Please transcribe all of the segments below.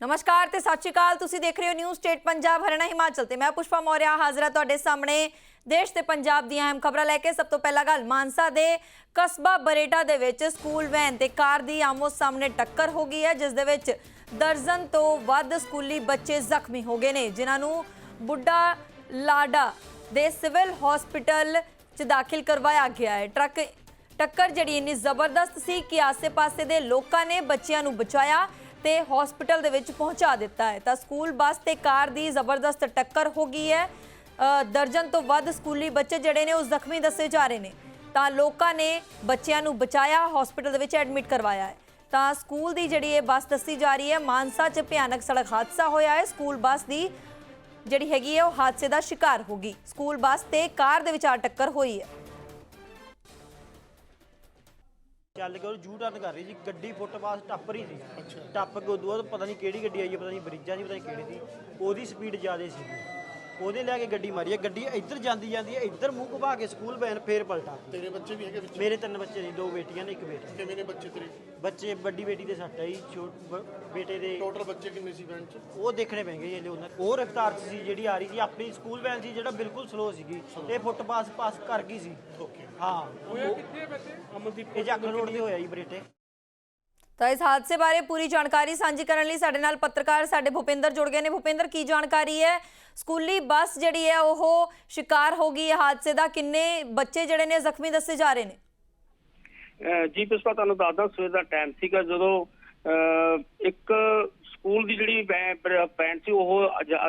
ਨਮਸਕਾਰ ਤੇ ਸਤਿ ਸ਼੍ਰੀ ਅਕਾਲ। ਤੁਸੀਂ ਦੇਖ ਰਹੇ ਹੋ ਨਿਊ ਸਟੇਟ ਪੰਜਾਬ, ਹਰਿਆਣਾ, ਹਿਮਾਚਲ ਤੇ ਮੈਂ ਪੁਸ਼ਪਾ ਮੌਰਿਆ ਹਾਜ਼ਰ ਤੁਹਾਡੇ ਸਾਹਮਣੇ। ਦੇਸ਼ ਤੇ ਪੰਜਾਬ ਦੀਆਂ ਅਹਿਮ ਖਬਰਾਂ ਲੈ ਕੇ ਸਭ ਤੋਂ ਪਹਿਲਾਂ ਗੱਲ ਮਾਨਸਾ ਦੇ ਕਸਬਾ ਬਰੇਟਾ ਦੇ ਵਿੱਚ ਸਕੂਲ ਵੈਨ ਤੇ ਕਾਰ ਦੀ ਆਮੋ ਸਾਹਮਣੇ ਟੱਕਰ ਹੋ ਗਈ ਹੈ, ਜਿਸ ਦੇ ਵਿੱਚ ਦਰਜਨ ਤੋਂ ਵੱਧ ਸਕੂਲੀ ਬੱਚੇ ਜ਼ਖਮੀ ਹੋ ਗਏ ਨੇ, ਜਿਨ੍ਹਾਂ ਨੂੰ ਬੁੱਢਾ ਲਾਡਾ ਦੇ ਸਿਵਲ ਹਸਪੀਟਲ 'ਚ ਦਾਖਲ ਕਰਵਾਇਆ ਗਿਆ ਹੈ। ਟਰੱਕ ਟੱਕਰ ਜਿਹੜੀ ਇੰਨੀ ਜ਼ਬਰਦਸਤ ਸੀ ਕਿ ਆਸ-ਪਾਸੇ ਦੇ ਲੋਕਾਂ ਨੇ ਬੱਚਿਆਂ ਨੂੰ ਬਚਾਇਆ। ਤੇ ਹਸਪੀਟਲ ਦੇ ਵਿੱਚ ਪਹੁੰਚਾ ਦਿੱਤਾ ਹੈ। ਤਾਂ ਸਕੂਲ ਬੱਸ ਤੇ ਕਾਰ ਦੀ ਜ਼ਬਰਦਸਤ ਟੱਕਰ ਹੋ ਗਈ ਹੈ। ਦਰਜਨ ਤੋਂ ਵੱਧ ਸਕੂਲੀ ਬੱਚੇ ਜਿਹੜੇ ਨੇ ਉਹ ਜ਼ਖਮੀ ਦੱਸੇ ਜਾ ਰਹੇ ਨੇ। ਤਾਂ ਲੋਕਾਂ ਨੇ ਬੱਚਿਆਂ ਨੂੰ ਬਚਾਇਆ ਹਸਪੀਟਲ ਦੇ ਵਿੱਚ ਐਡਮਿਟ ਕਰਵਾਇਆ ਹੈ। ਤਾਂ ਸਕੂਲ ਦੀ ਜਿਹੜੀ ਇਹ ਬੱਸ ਦੱਸੀ ਜਾ ਰਹੀ ਹੈ, ਮਾਨਸਾ 'ਚ ਭਿਆਨਕ ਸੜਕ ਹਾਦਸਾ ਹੋਇਆ ਹੈ। ਸਕੂਲ ਬੱਸ ਦੀ ਜਿਹੜੀ ਹੈਗੀ ਹੈ, ਉਹ ਹਾਦਸੇ ਦਾ ਸ਼ਿਕਾਰ ਹੋ ਗਈ। ਸਕੂਲ ਬੱਸ ਤੇ ਕਾਰ ਦੇ ਵਿਚਾਰ ਟੱਕਰ ਹੋਈ ਹੈ। ਚੱਲ ਕੇ ਉਹ ਜੂ ਟਰਨ ਕਰ ਰਹੀ ਸੀ ਗੱਡੀ ਫੁੱਟਪਾਥ ਟੱਪ ਰਹੀ ਸੀ। ਟੱਪ ਕੇ ਉਦੋਂ ਬਾਅਦ ਪਤਾ ਨਹੀਂ ਕਿਹੜੀ ਗੱਡੀ ਆਈ ਹੈ ਪਤਾ ਨਹੀਂ ਬ੍ਰਿਜਾਂ ਦੀ ਪਤਾ ਨਹੀਂ ਕਿਹੜੀ ਦੀ। ਉਹਦੀ ਸਪੀਡ ਜ਼ਿਆਦਾ ਸੀ। ਉਹਦੇ ਲੈ ਕੇ ਗੱਡੀ ਮਾਰੀ ਹੈ ਗੱਡੀ ਇੱਧਰ ਜਾਂਦੀ ਜਾਂਦੀ ਹੈ ਇੱਧਰ ਮੂੰਹ ਘੁਮਾ ਕੇ ਸਕੂਲ ਵੈਨ ਫੇਰ ਪਲਟਾ। ਤੇਰੇ ਬੱਚੇ ਵੀ ਹੈਗੇ ਵਿੱਚ ਮੇਰੇ ਤਿੰਨ ਬੱਚੇ ਸੀ ਦੋ ਬੇਟੀਆਂ ਨੇ ਇੱਕ ਬੇਟਾ। ਕਿਵੇਂ ਨੇ ਬੱਚੇ ਤੇਰੇ? ਬੱਚੇ ਵੱਡੀ ਬੇਟੀ ਦੇ ਸੱਟ ਆਈ ਛੋਟ ਬ- ਬੇਟੇ ਦੇ ਟੋਟਲ ਬੱਚੇ ਕਿੰਨੇ ਸੀ ਵੈਨ ਚ? ਉਹ ਦੇਖਣੇ ਪੈਣਗੇ ਜਿਹੜੇ ਉਹਨਾਂ ਉਹ ਰਫਤਾਰ 'ਚ ਸੀ ਜਿਹੜੀ ਆ ਰਹੀ ਸੀ ਆਪਣੀ ਸਕੂਲ ਵੈਨ ਸੀ ਜਿਹੜਾ ਬਿਲਕੁਲ ਸਲੋ ਸੀਗੀ। ਇਹ ਫੁੱਟਪਾਥ ਪਾਸ ਕਰ ਗਈ ਸੀ। ਓਕੇ ਹਾਂ। ਹੋਇਆ ਕਿੱਥੇ ਬੱਚੇ ਅਮਨਦੀਪ ਇਹ ਜਾਖਲ ਰੋਡ ਤੇ ਹੋਇਆ ਜੀ ਬਰੇਟੇ। ਤਾਂ ਇਸ ਹਾਦਸੇ ਬਾਰੇ ਪੂਰੀ ਜਾਣਕਾਰੀ ਸਾਂਝੀ ਕਰਨ ਲਈ ਸਾਡੇ ਨਾਲ ਪੱਤਰਕਾਰ ਸਾਡੇ ਭੁਪਿੰਦਰ ਜੁੜ ਗਏ ਨੇ। ਭੁਪਿੰਦਰ ਕੀ ਜਾਣਕਾਰੀ ਹੈ? ਸਕੂਲੀ ਬੱਸ ਜਿਹੜੀ ਹੈ ਉਹ ਸ਼ਿਕਾਰ ਹੋ ਗਈ ਹੈ ਹਾਦਸੇ ਦਾ। ਕਿੰਨੇ ਬੱਚੇ ਜਿਹੜੇ ਨੇ ਜ਼ਖਮੀ ਦੱਸੇ ਜਾ ਰਹੇ ਨੇ? ਜੀ ਪੁਸ਼ਪਾ ਤੁਹਾਨੂੰ ਦੱਸਦਾ ਸਵੇਰ ਦਾ ਟਾਈਮ ਸੀਗਾ ਜਦੋਂ ਅਹ, ਇੱਕ ਸਕੂਲ ਦੀ ਜਿਹੜੀ ਪੈਂਟ ਸੀ ਉਹ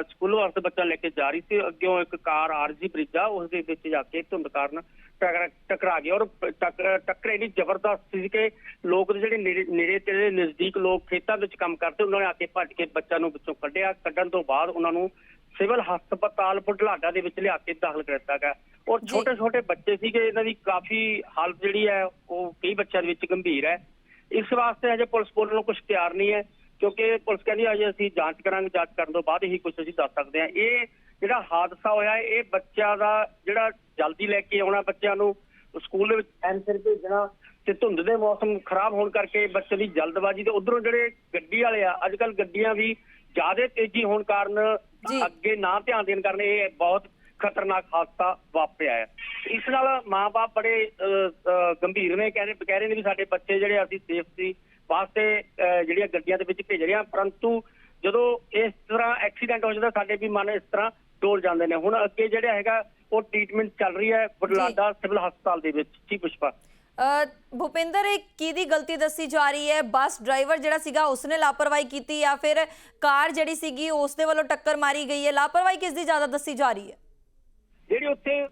ਸਕੂਲ ਵਾਸਤੇ ਬੱਚਾ ਲੈ ਕੇ ਜਾ ਰਹੀ ਸੀ। ਅੱਗਿਓਂ ਇੱਕ ਕਾਰ ਆਰਜੀ ਬ੍ਰਿਜਾ ਉਸ ਦੇ ਵਿੱਚ ਜਾ ਕੇ ਧੁੰਦ ਕਾਰਨ ਟਕਰਾ ਟਕਰਾ ਗਈ ਔਰ ਟੱਕ- ਟੱਕਰ ਇੰਨੀ ਜ਼ਬਰਦਸਤ ਸੀ ਕਿ ਲੋਕ ਜਿਹੜੇ ਨੇੜੇ ਨੇੜੇ ਤੇੜੇ ਨਜ਼ਦੀਕ ਲੋਕ ਖੇਤਾਂ ਵਿੱਚ ਕੰਮ ਕਰਦੇ ਉਹਨਾਂ ਨੇ ਆ ਕੇ ਭੱਜ ਕੇ ਬੱਚਾ ਨੂੰ ਵਿੱਚੋਂ ਕੱਢਿਆ। ਕੱਢਣ ਤੋਂ ਬਾਅਦ ਉਹਨਾਂ ਨੂੰ ਸਿਵਲ ਹਸਪਤਾਲ ਬੁਢਲਾਡਾ ਦੇ ਵਿੱਚ ਲਿਆ ਕੇ ਦਾਖਲ ਕਰ ਦਿੱਤਾ ਗਿਆ। ਔਰ। ਛੋਟੇ ਛੋਟੇ ਬੱਚੇ ਸੀਗੇ ਇਹਨਾਂ ਦੀ ਕਾਫੀ ਹਾਲਤ ਜਿਹੜੀ ਹੈ ਉਹ ਕਈ ਬੱਚਿਆਂ ਦੇ ਵਿੱਚ ਗੰਭੀਰ ਹੈ। ਇਸ ਵਾਸਤੇ ਅਜੇ ਪੁਲਿਸ ਕੋਲ ਨੂੰ ਕੁਝ ਤਿਆਰ ਨਹੀਂ ਹੈ ਕਿਉਂਕਿ ਪੁਲਿਸ ਕਹਿੰਦੀ ਅਜੇ ਅਸੀਂ ਜਾਂਚ ਕਰਾਂਗੇ ਜਾਂਚ ਕਰਨ ਤੋਂ ਬਾਅਦ ਹੀ ਕੁਝ ਅਸੀਂ ਦੱਸ ਸਕਦੇ ਹਾਂ। ਇਹ ਜਿਹੜਾ ਹਾਦਸਾ ਹੋਇਆ ਇਹ ਬੱਚਿਆਂ ਦਾ ਜਿਹੜਾ ਜਲਦੀ ਲੈ ਕੇ ਆਉਣਾ ਬੱਚਿਆਂ ਨੂੰ ਸਕੂਲ ਦੇ ਵਿੱਚ ਟਾਈਮ ਸਿਰ ਭੇਜਣਾ ਤੇ ਧੁੰਦ ਦੇ ਮੌਸਮ ਖਰਾਬ ਹੋਣ ਕਰਕੇ ਬੱਚੇ ਦੀ ਜਲਦਬਾਜ਼ੀ ਤੇ ਉਧਰੋਂ ਜਿਹੜੇ ਗੱਡੀ ਵਾਲੇ ਆ ਅੱਜ ਕੱਲ ਗੱਡੀਆਂ ਵੀ ਜ਼ਿਆਦਾ ਤੇਜ਼ੀ ਹੋਣ ਕਾਰਨ ਜੀ। ਅੱਗੇ ਨਾ ਧਿਆਨ ਦੇਣ ਕਾਰਨ ਇਹ ਬਹੁਤ ਖਤਰਨਾਕ ਹਾਦਸਾ ਵਾਪਰਿਆ ਹੈ। ਇਸ ਨਾਲ ਮਾਪੇ ਬੜੇ ਗੰਭੀਰ ਨੇ ਕਹਿ ਰਹੇ ਕਹਿ ਰਹੇ ਨੇ ਵੀ ਸਾਡੇ ਬੱਚੇ ਜਿਹੜੇ ਅਸੀਂ ਸੇਫਟੀ ਵਾਸਤੇ ਜਿਹੜੀਆਂ ਗੱਡੀਆਂ ਦੇ ਵਿੱਚ ਭੇਜ ਰਹੇ ਹਾਂ ਪਰੰਤੂ ਜਦੋਂ ਇਸ ਤਰ੍ਹਾਂ ਐਕਸੀਡੈਂਟ ਹੋ ਜਾਂਦਾ ਸਾਡੇ ਵੀ ਮਨ ਇਸ ਤਰ੍ਹਾਂ ਡੋਲ ਜਾਂਦੇ ਨੇ। ਹੁਣ ਅੱਗੇ ਜਿਹੜਾ ਹੈਗਾ ਉਹ ਟ੍ਰੀਟਮੈਂਟ ਚੱਲ ਰਹੀ ਹੈ ਬੁਢਲਾਡਾ ਸਿਵਲ ਹਸਪਤਾਲ ਦੇ ਵਿੱਚ। ਜੀ ਪੁਸ਼ਪਾ। ਭੁਪਿੰਦਰ ਇਹ ਕਿਹਦੀ ਗਲਤੀ ਦੱਸੀ ਜਾ ਰਹੀ ਹੈ? ਬੱਸ ਡਰਾਈਵਰ ਜਿਹੜਾ ਸੀਗਾ ਉਸਨੇ ਲਾਪਰਵਾਹੀ ਕੀਤੀ ਜਾਂ ਫਿਰ ਕਾਰ ਜਿਹੜੀ ਸੀਗੀ ਉਸ ਦੇ ਵੱਲੋਂ ਟੱਕਰ ਮਾਰੀ ਗਈ ਹੈ। ਲਾਪਰਵਾਹੀ ਕਿਸ ਦੀ ਜ਼ਿਆਦਾ ਦੱਸੀ ਜਾ ਰਹੀ ਹੈ? ਜਿਹੜੀ ਉੱਥੇ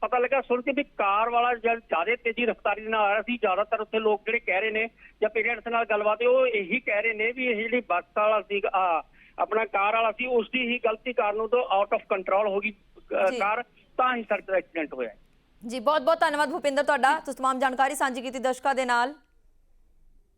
ਪਤਾ ਲੱਗਾ ਸੁਣ ਕੇ ਵੀ ਕਾਰ ਵਾਲਾ ਜ਼ਿਆਦਾ ਤੇਜ਼ੀ ਰਫ਼ਤਾਰੀ ਦੇ ਨਾਲ ਆ ਰਿਹਾ ਸੀ ਜ਼ਿਆਦਾਤਰ ਉੱਥੇ ਲੋਕ ਜਿਹੜੇ ਕਹਿ ਰਹੇ ਨੇ ਜਾਂ ਪੇਰੈਂਟਸ ਨਾਲ ਗੱਲਬਾਤ ਉਹ ਇਹੀ ਕਹਿ ਰਹੇ ਨੇ ਵੀ ਇਹ ਜਿਹੜੀ ਬੱਸ ਵਾਲਾ ਸੀ ਆ ਆਪਣਾ ਕਾਰ ਵਾਲਾ ਸੀ ਉਸ ਦੀ ਹੀ ਗਲਤੀ ਕਾਰਨ ਉਹ ਆਊਟ ਆਫ ਕੰਟਰੋਲ ਹੋ ਗਈ। ਕਾਰ ਤਾਂ ਹੀ ਸੜਕ ਦਾ ਐਕਸੀਡੈਂਟ ਹੋਇਆ। ਜੀ ਬਹੁਤ ਬਹੁਤ ਧੰਨਵਾਦ ਭੁਪਿੰਦਰ ਤੁਹਾਡਾ ਤੁਸੀਂ तमाम ਜਾਣਕਾਰੀ ਸਾਂਝੀ ਕੀਤੀ ਦਰਸ਼ਕਾਂ ਦੇ ਨਾਲ